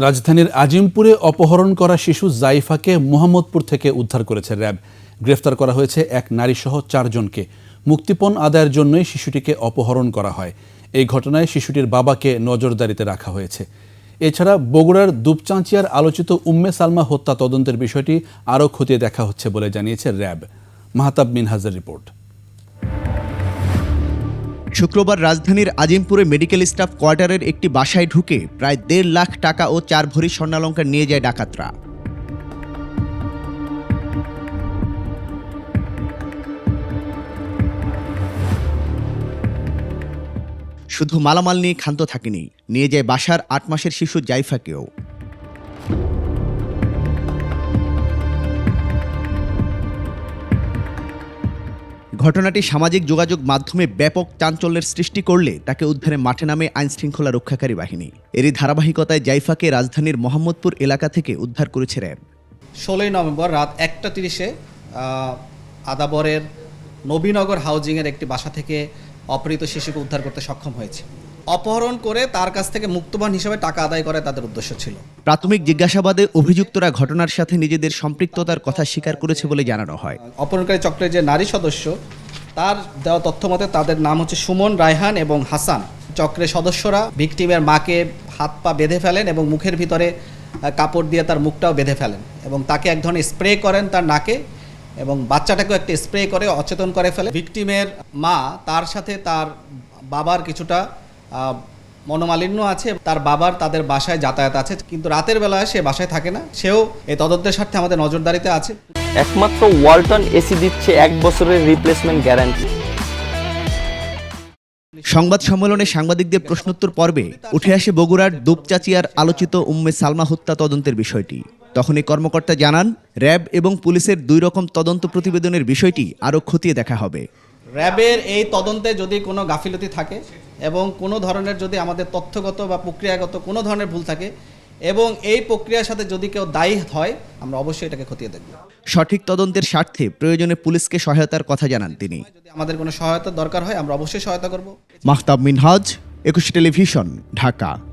রাজধানীর আজিমপুরে অপহরণ করা শিশু জাইফাকে মোহাম্মদপুর থেকে উদ্ধার করেছে র্যাব। গ্রেফতার করা হয়েছে এক নারীসহ চারজনকে। মুক্তিপণ আদায়ের জন্যই শিশুটিকে অপহরণ করা হয়। এই ঘটনায় শিশুটির বাবাকে নজরদারিতে রাখা হয়েছে। এছাড়া বগুড়ার দুপচাঁচিয়ার আলোচিত উম্মে সালমা হত্যা তদন্তের বিষয়টি আরও খতিয়ে দেখা হচ্ছে বলে জানিয়েছে র্যাব। মাহতাব মিনহাজের রিপোর্ট। শুক্রবার রাজধানীর আজিমপুরে মেডিকেল স্টাফ কোয়ার্টারের একটি বাসায় ঢুকে প্রায় দেড় লাখ টাকা ও চার ভরি স্বর্ণালঙ্কার নিয়ে যায় ডাকাতরা। শুধু মালামাল নিয়ে ক্ষান্ত থাকেনি, নিয়ে যায় বাসার আট মাসের শিশু জাইফাকেও। ঘটনাটি সামাজিক যোগাযোগ মাধ্যমে ব্যাপক চাঞ্চল্যের সৃষ্টি করলে তাকে উদ্ধারে মাঠে নামে আইনশৃঙ্খলা রক্ষাকারী বাহিনী। এরই ধারাবাহিকতায় জাইফাকে রাজধানীর মোহাম্মদপুর এলাকা থেকে উদ্ধার করেছে র্যাব। ষোলোই নভেম্বর রাত একটা তিরিশে আদাবরের নবীনগর হাউজিংয়ের একটি বাসা থেকে অপহৃত শিশুকে উদ্ধার করতে সক্ষম হয়েছে। অপহরণ করে তার কাছ থেকে মুক্তবান হিসেবে টাকা আদায় করে তাদের উদ্দেশ্য ছিল। প্রাথমিক জিজ্ঞাসাবাদে অভিযুক্তরা ঘটনার সাথে নিজেদের সম্পৃক্ততার কথা স্বীকার করেছে বলে জানানো হয়। অপহরণকারী চক্রের যে নারী সদস্য তার দেওয়া তথ্য মতে তাদের নাম হচ্ছে সুমন রায়হান এবং হাসান। চক্রের সদস্যরা ভিকটিমের মাকে হাত পা বেঁধে ফেলেন এবং মুখের ভিতরে কাপড় দিয়ে তার মুখটাও বেঁধে ফেলেন এবং তাকে এক ধরনের স্প্রে করেন তার নাকে এবং বাচ্চাটাকেও একটা স্প্রে করে অচেতন করে ফেলে। ভিকটিমের মা তার সাথে তার বাবার কিছুটা মনোমালিন্য আছে তার বাবার তাদের বাসায় যাতায়াত আছে কিন্তু রাতের বেলায় সে বাসায় থাকে না। সেও এই তদন্তের স্বার্থে আমাদের নজরদারিতে আছে। একমাত্র ওয়ালটন এসি দিচ্ছে এক বছরের রিপ্লেসমেন্ট গ্যারান্টি সংবাদ সম্মেলনে সাংবাদিকদের প্রশ্নোত্তর পর্বে উঠে আসে বগুড়ার দুপচাচিয়ার আলোচিত উম্মে সালমা হত্যা তদন্তের বিষয়টি। তখন এই কর্মকর্তা জানান র্যাব এবং পুলিশের দুই রকম তদন্ত প্রতিবেদনের বিষয়টি আরও খতিয়ে দেখা হবে। র্যাবের এই তদন্তে যদি কোনো গাফিলতি থাকে এবং কোনো ধরনের যদি আমাদের তথ্যগত বা প্রক্রিয়াগত কোনো ধরনের ভুল থাকে এবং এই প্রক্রিয়ার সাথে যদি কেউ দায়ী হয় আমরা অবশ্যই এটাকে খতিয়ে দেখব। সঠিক তদন্তের স্বার্থে প্রয়োজনে পুলিশকে সহায়তার কথা জানান তিনি। যদি আমাদের কোনো সহায়তা দরকার হয় আমরা অবশ্যই সহায়তা করব। মাহতাব মিনহাজ একুশে টেলিভিশন ঢাকা।